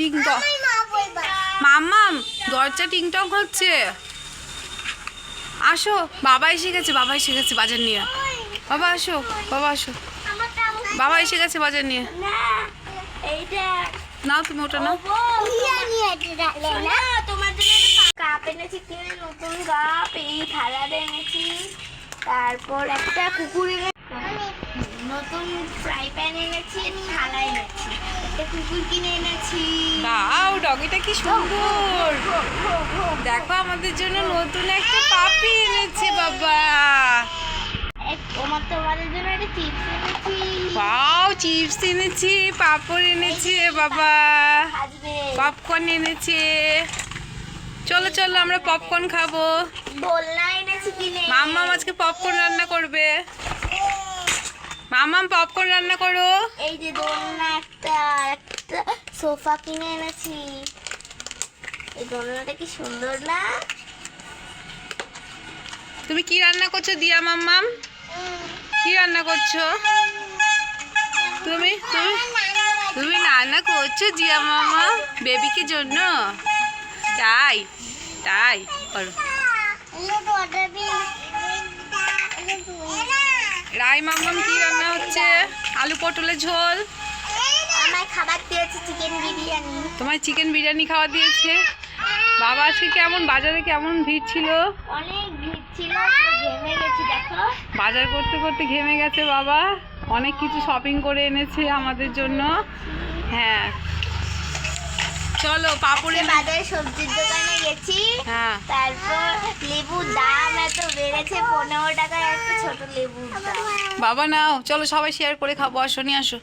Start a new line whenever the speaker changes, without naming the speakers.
টিং টং মাম্মাম, দরজা টিং টং হচ্ছে। আসো, বাবা এসে গেছে, বাবা এসে গেছে বাজার নিয়ে। বাবা আসো বাবা আসো। বাবা এসে গেছে বাজার নিয়ে। নাও তুমি ওটা নাও।
নতুন কাপ এই থালাটা এনেছি তারপর একটা কুকুর এনেছি। নতুন ফ্রাই প্যান এনেছি থালা এনেছি। একটা কুকুর কিনে এনেছি।
দাও ডগিটা কি সুন্দর। দেখো আমাদের জন্য নতুন একটা পাপি এনেছে বাবা।
তোমার তোমাদের জন্য একটা চিপস এনেছি।
বাও চিপস এনেছি পাপড় এনেছে বাবা। পপকর্ন এনেছে। চলো চলো আমরা পপকর্ন খাব। মাম্মাম আজকে পপকর্ন রান্না করবে। মাম্মাম পপকর্ন রান্না করো।
এই যে দোলনা একটা একটা সোফা কিনে এনেছি। এই দোলনাটা কি সুন্দর না?
তুমি কি রান্না করছ দিয়া মাম্মাম? কি রান্না করছ? তুমি তুমি তুমি রান্না করছ জিয়া মামা বেবিকে জন্য? তাই তাই করো। রাই মাম্মাম কি রান্না হচ্ছে? আলু পটলের ঝোল।
আমার খাবার দিয়েছে চিকেন বিরিয়ানি।
তোমার চিকেন বিরিয়ানি খাওয়া দিয়েছে। বাবা আজকে কেমন? বাজারে কেমন ভিড় ছিল?
অনেক ভিড় ছিল ঘেমে গেছি দেখো।
বাজার করতে করতে ঘেমে গেছে বাবা। অনেক কিছু শপিং করে এনেছে আমাদের জন্য। হ্যাঁ। চলো পাপড়ে
বাজারে সবজির দোকানে গেছি।
হ্যাঁ।
তারপর লেবুর দাম বেড়েছে পনেরো টাকার একটা ছোট লেবু
বাবা নাও, চলো সবাই শেয়ার করে খাব, আসো, নিয়ে আসো।